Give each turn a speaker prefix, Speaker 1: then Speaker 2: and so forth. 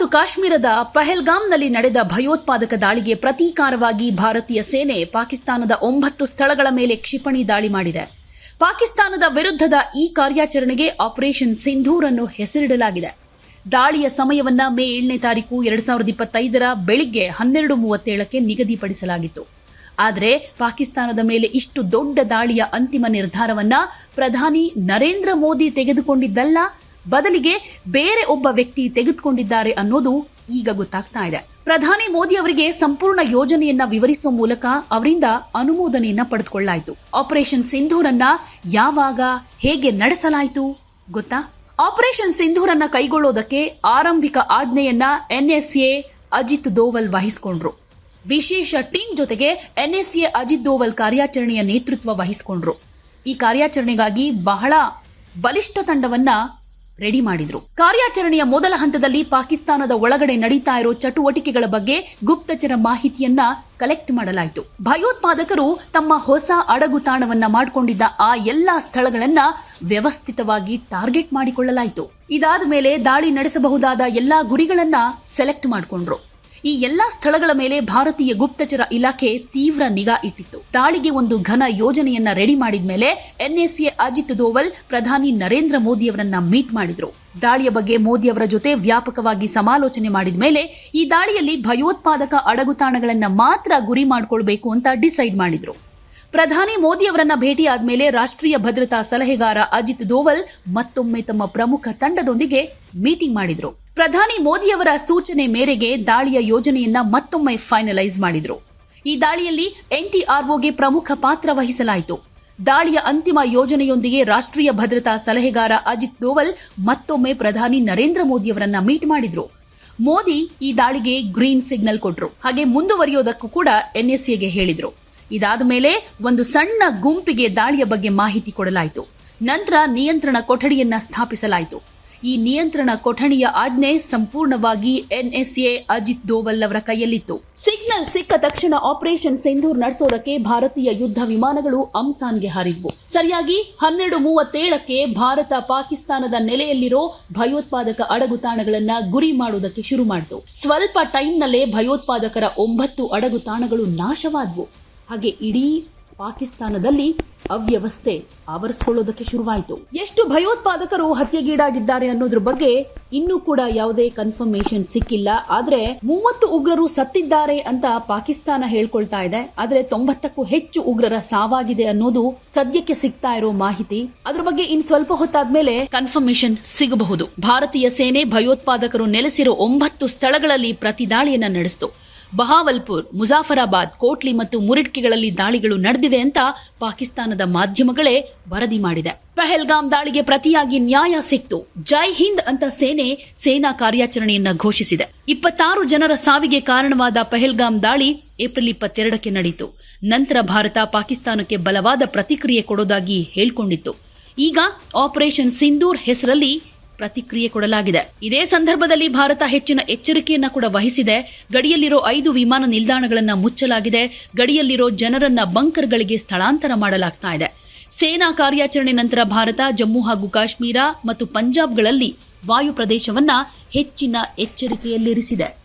Speaker 1: ಮತ್ತು ಕಾಶ್ಮೀರದ ಪಹಲ್ಗಾಮ್ನಲ್ಲಿ ನಡೆದ ಭಯೋತ್ಪಾದಕ ದಾಳಿಗೆ ಪ್ರತೀಕಾರವಾಗಿ ಭಾರತೀಯ ಸೇನೆ ಪಾಕಿಸ್ತಾನದ ಒಂಬತ್ತು ಸ್ಥಳಗಳ ಮೇಲೆ ಕ್ಷಿಪಣಿ ದಾಳಿ ಮಾಡಿದೆ. ಪಾಕಿಸ್ತಾನದ ವಿರುದ್ಧದ ಈ ಕಾರ್ಯಾಚರಣೆಗೆ ಆಪರೇಷನ್ ಸಿಂಧೂರ್ ಅನ್ನು ಹೆಸರಿಡಲಾಗಿದೆ. ದಾಳಿಯ ಸಮಯವನ್ನ ಮೇ ಏಳನೇ ತಾರೀಕು ಎರಡ್ ಸಾವಿರದ ಇಪ್ಪತ್ತೈದರ ಬೆಳಿಗ್ಗೆ ಹನ್ನೆರಡು ಮೂವತ್ತೇಳಕ್ಕೆ ನಿಗದಿಪಡಿಸಲಾಗಿತ್ತು. ಆದರೆ ಪಾಕಿಸ್ತಾನದ ಮೇಲೆ ಇಷ್ಟು ದೊಡ್ಡ ದಾಳಿಯ ಅಂತಿಮ ನಿರ್ಧಾರವನ್ನ ಪ್ರಧಾನಿ ನರೇಂದ್ರ ಮೋದಿ ತೆಗೆದುಕೊಂಡಿದ್ದಲ್ಲ ಬದಲಿಗೆ ಬೇರೆ ಒಬ್ಬ ವ್ಯಕ್ತಿ ತೆಗೆದುಕೊಂಡಿದ್ದಾರೆ ಅನ್ನೋದು ಈಗ ಗೊತ್ತಾಗ್ತಾ ಇದೆ. ಪ್ರಧಾನಿ ಮೋದಿ ಅವರಿಗೆ ಸಂಪೂರ್ಣ ಯೋಜನೆಯನ್ನ ವಿವರಿಸುವ ಮೂಲಕ ಅವರಿಂದ ಅನುಮೋದನೆಯನ್ನ ಪಡೆದುಕೊಳ್ಳಾಯಿತು. ಆಪರೇಷನ್ ಸಿಂಧೂರನ್ನ ಯಾವಾಗ, ಹೇಗೆ ನಡೆಸಲಾಯಿತು ಗೊತ್ತಾ? ಆಪರೇಷನ್ ಸಿಂಧೂರನ್ನ ಕೈಗೊಳ್ಳೋದಕ್ಕೆ ಆರಂಭಿಕ ಆಜ್ಞೆಯನ್ನ ಎನ್ಎಸ್ಎ ಅಜಿತ್ ದೋವಲ್ ವಹಿಸಿಕೊಂಡ್ರು. ವಿಶೇಷ ಟೀಮ್ ಜೊತೆಗೆ ಎನ್ಎಸ್ಎ ಅಜಿತ್ ದೋವಲ್ ಕಾರ್ಯಾಚರಣೆಯ ನೇತೃತ್ವ ವಹಿಸಿಕೊಂಡ್ರು. ಈ ಕಾರ್ಯಾಚರಣೆಗಾಗಿ ಬಹಳ ಬಲಿಷ್ಠ ತಂಡವನ್ನ ರೆಡಿ ಮಾಡಿದ್ರು. ಕಾರ್ಯಾಚರಣೆಯ ಮೊದಲ ಹಂತದಲ್ಲಿ ಪಾಕಿಸ್ತಾನದ ಒಳಗಡೆ ನಡೀತಾ ಇರೋ ಚಟುವಟಿಕೆಗಳ ಬಗ್ಗೆ ಗುಪ್ತಚರ ಮಾಹಿತಿಯನ್ನ ಕಲೆಕ್ಟ್ ಮಾಡಲಾಯಿತು. ಭಯೋತ್ಪಾದಕರು ತಮ್ಮ ಹೊಸ ಅಡಗು ತಾಣವನ್ನ ಮಾಡಿಕೊಂಡಿದ್ದ ಆ ಎಲ್ಲಾ ಸ್ಥಳಗಳನ್ನ ವ್ಯವಸ್ಥಿತವಾಗಿ ಟಾರ್ಗೆಟ್ ಮಾಡಿಕೊಳ್ಳಲಾಯಿತು. ಇದಾದ ಮೇಲೆ ದಾಳಿ ನಡೆಸಬಹುದಾದ ಎಲ್ಲಾ ಗುರಿಗಳನ್ನ ಸೆಲೆಕ್ಟ್ ಮಾಡಿಕೊಂಡ್ರು. ಈ ಎಲ್ಲಾ ಸ್ಥಳಗಳ ಮೇಲೆ ಭಾರತೀಯ ಗುಪ್ತಚರ ಇಲಾಖೆ ತೀವ್ರ ನಿಗಾ ಇಟ್ಟಿತ್ತು. ದಾಳಿಗೆ ಒಂದು ಘನ ಯೋಜನೆಯನ್ನ ರೆಡಿ ಮಾಡಿದ ಮೇಲೆ ಎನ್ಎಸ್ಎ ಅಜಿತ್ ದೋವಲ್, ಪ್ರಧಾನಿ ನರೇಂದ್ರ ಮೋದಿಯವರನ್ನ ಮೀಟ್ ಮಾಡಿದ್ರು. ದಾಳಿಯ ಬಗ್ಗೆ ಮೋದಿಯವರ ಜೊತೆ ವ್ಯಾಪಕವಾಗಿ ಸಮಾಲೋಚನೆ ಮಾಡಿದ ಮೇಲೆ ಈ ದಾಳಿಯಲ್ಲಿ ಭಯೋತ್ಪಾದಕ ಅಡಗುತಾಣಗಳನ್ನ ಮಾತ್ರ ಗುರಿ ಮಾಡಿಕೊಳ್ಬೇಕು ಅಂತ ಡಿಸೈಡ್ ಮಾಡಿದ್ರು. ಪ್ರಧಾನಿ ಮೋದಿ ಅವರನ್ನ ಭೇಟಿ ಆದ್ಮೇಲೆ ರಾಷ್ಟ್ರೀಯ ಭದ್ರತಾ ಸಲಹೆಗಾರ ಅಜಿತ್ ದೋವಲ್ ಮತ್ತೊಮ್ಮೆ ತಮ್ಮ ಪ್ರಮುಖ ತಂಡದೊಂದಿಗೆ ಮೀಟಿಂಗ್ ಮಾಡಿದ್ರು. ಪ್ರಧಾನಿ ಮೋದಿಯವರ ಸೂಚನೆ ಮೇರೆಗೆ ದಾಳಿಯ ಯೋಜನೆಯನ್ನ ಮತ್ತೊಮ್ಮೆ ಫೈನಲೈಸ್ ಮಾಡಿದ್ರು. ಈ ದಾಳಿಯಲ್ಲಿ ಎನ್ಟಿಆರ್ಒಗೆ ಪ್ರಮುಖ ಪಾತ್ರ ವಹಿಸಲಾಯಿತು. ದಾಳಿಯ ಅಂತಿಮ ಯೋಜನೆಯೊಂದಿಗೆ ರಾಷ್ಟ್ರೀಯ ಭದ್ರತಾ ಸಲಹೆಗಾರ ಅಜಿತ್ ದೋವಲ್ ಮತ್ತೊಮ್ಮೆ ಪ್ರಧಾನಿ ನರೇಂದ್ರ ಮೋದಿಯವರನ್ನ ಮೀಟ್ ಮಾಡಿದ್ರು. ಮೋದಿ ಈ ದಾಳಿಗೆ ಗ್ರೀನ್ ಸಿಗ್ನಲ್ ಕೊಟ್ಟರು ಹಾಗೆ ಮುಂದುವರಿಯೋದಕ್ಕೂ ಕೂಡ ಎನ್ಎಸ್ಎಗೆ ಹೇಳಿದ್ರು. ಇದಾದ ಮೇಲೆ ಒಂದು ಸಣ್ಣ ಗುಂಪಿಗೆ ದಾಳಿಯ ಬಗ್ಗೆ ಮಾಹಿತಿ ಕೊಡಲಾಯಿತು. ನಂತರ ನಿಯಂತ್ರಣ ಕೊಠಡಿಯನ್ನ ಸ್ಥಾಪಿಸಲಾಯಿತು. ಈ ನಿಯಂತ್ರಣ ಕೊಠಣಿಯ ಆಜ್ಞೆ ಸಂಪೂರ್ಣವಾಗಿ ಎನ್ಎಸ್ಎ ಅಜಿತ್ ದೋವಲ್ ಅವರ ಕೈಯಲ್ಲಿತ್ತು. ಸಿಗ್ನಲ್ ಸಿಕ್ಕ ತಕ್ಷಣ ಆಪರೇಷನ್ ಸಿಂಧೂರ್ ನಡೆಸೋದಕ್ಕೆ ಭಾರತೀಯ ಯುದ್ಧ ವಿಮಾನಗಳು ಅಂಸಾನ್ಗೆ ಹಾರಿದ್ವು ಸರಿಯಾಗಿ ಹನ್ನೆರಡು ಮೂವತ್ತೇಳಕ್ಕೆ ಭಾರತ ಪಾಕಿಸ್ತಾನದ ನೆಲೆಯಲ್ಲಿರೋ ಭಯೋತ್ಪಾದಕ ಅಡಗುತಾಣಗಳನ್ನ ಗುರಿ ಮಾಡುವುದಕ್ಕೆ ಶುರು ಮಾಡಿತು. ಸ್ವಲ್ಪ ಟೈಮ್ನಲ್ಲೇ ಭಯೋತ್ಪಾದಕರ ಒಂಬತ್ತು ಅಡಗುತಾಣಗಳು ನಾಶವಾದ್ವು. ಹಾಗೆ ಇಡೀ ಪಾಕಿಸ್ತಾನದಲ್ಲಿ ಅವ್ಯವಸ್ಥೆ ಆವರಿಸಿಕೊಳ್ಳೋದಕ್ಕೆ ಶುರುವಾಯಿತು. ಎಷ್ಟು ಭಯೋತ್ಪಾದಕರು ಹತ್ಯೆಗೀಡಾಗಿದ್ದಾರೆ ಅನ್ನೋದ್ರ ಬಗ್ಗೆ ಇನ್ನೂ ಕೂಡ ಯಾವುದೇ ಕನ್ಫರ್ಮೇಶನ್ ಸಿಕ್ಕಿಲ್ಲ. ಆದ್ರೆ ಮೂವತ್ತು ಉಗ್ರರು ಸತ್ತಿದ್ದಾರೆ ಅಂತ ಪಾಕಿಸ್ತಾನ ಹೇಳ್ಕೊಳ್ತಾ ಇದೆ. ಆದ್ರೆ ತೊಂಬತ್ತಕ್ಕೂ ಹೆಚ್ಚು ಉಗ್ರರ ಸಾವಾಗಿದೆ ಅನ್ನೋದು ಸದ್ಯಕ್ಕೆ ಸಿಗ್ತಾ ಇರೋ ಮಾಹಿತಿ. ಅದ್ರ ಬಗ್ಗೆ ಇನ್ ಸ್ವಲ್ಪ ಹೊತ್ತಾದ್ಮೇಲೆ ಕನ್ಫರ್ಮೇಶನ್ ಸಿಗಬಹುದು. ಭಾರತೀಯ ಸೇನೆ ಭಯೋತ್ಪಾದಕರು ನೆಲೆಸಿರೋ ಒಂಬತ್ತು ಸ್ಥಳಗಳಲ್ಲಿ ಪ್ರತಿದಾಳಿಯನ್ನ ನಡೆಸಿತು. ಬಹಾವಲ್ಪುರ್, ಮುಜಾಫರಾಬಾದ್, ಕೋಟ್ಲಿ ಮತ್ತು ಮುರಿಡ್ಕಿಗಳಲ್ಲಿ ದಾಳಿಗಳು ನಡೆದಿದೆ ಅಂತ ಪಾಕಿಸ್ತಾನದ ಮಾಧ್ಯಮಗಳೇ ವರದಿ ಮಾಡಿದೆ. ಪೆಹಲ್ಗಾಮ್ ದಾಳಿಗೆ ಪ್ರತಿಯಾಗಿ ನ್ಯಾಯ ಸಿಕ್ತು. ಜೈ ಹಿಂದ್ ಅಂತ ಸೇನೆ ಸೇನಾ ಕಾರ್ಯಾಚರಣೆಯನ್ನ ಘೋಷಿಸಿದೆ. ಇಪ್ಪತ್ತಾರು ಜನರ ಸಾವಿಗೆ ಕಾರಣವಾದ ಪಹಲ್ಗಾಮ್ ದಾಳಿ ಏಪ್ರಿಲ್ ಇಪ್ಪತ್ತೆರಡಕ್ಕೆ ನಡೆಯಿತು ನಂತರ ಭಾರತ ಪಾಕಿಸ್ತಾನಕ್ಕೆ ಬಲವಾದ ಪ್ರತಿಕ್ರಿಯೆ ಕೊಡೋದಾಗಿ ಹೇಳ್ಕೊಂಡಿತ್ತು. ಈಗ ಆಪರೇಷನ್ ಸಿಂಧೂರ್ ಹೆಸರಲ್ಲಿ ಪ್ರತಿಕ್ರಿಯೆ ಕೊಡಲಾಗಿದೆ. ಇದೇ ಸಂದರ್ಭದಲ್ಲಿ ಭಾರತ ಹೆಚ್ಚಿನ ಎಚ್ಚರಿಕೆಯನ್ನ ಕೂಡ ವಹಿಸಿದೆ. ಗಡಿಯಲ್ಲಿರೋ ಐದು ವಿಮಾನ ನಿಲ್ದಾಣಗಳನ್ನು ಮುಚ್ಚಲಾಗಿದೆ. ಗಡಿಯಲ್ಲಿರೋ ಜನರನ್ನ ಬಂಕರ್ಗಳಿಗೆ ಸ್ಥಳಾಂತರ ಮಾಡಲಾಗ್ತಾ ಇದೆ. ಸೇನಾ ಕಾರ್ಯಾಚರಣೆ ನಂತರ ಭಾರತ, ಜಮ್ಮು ಹಾಗೂ ಕಾಶ್ಮೀರ ಮತ್ತು ಪಂಜಾಬ್ಗಳಲ್ಲಿ ವಾಯು ಪ್ರದೇಶವನ್ನ ಹೆಚ್ಚಿನ ಎಚ್ಚರಿಕೆಯಲ್ಲಿರಿಸಿದೆ.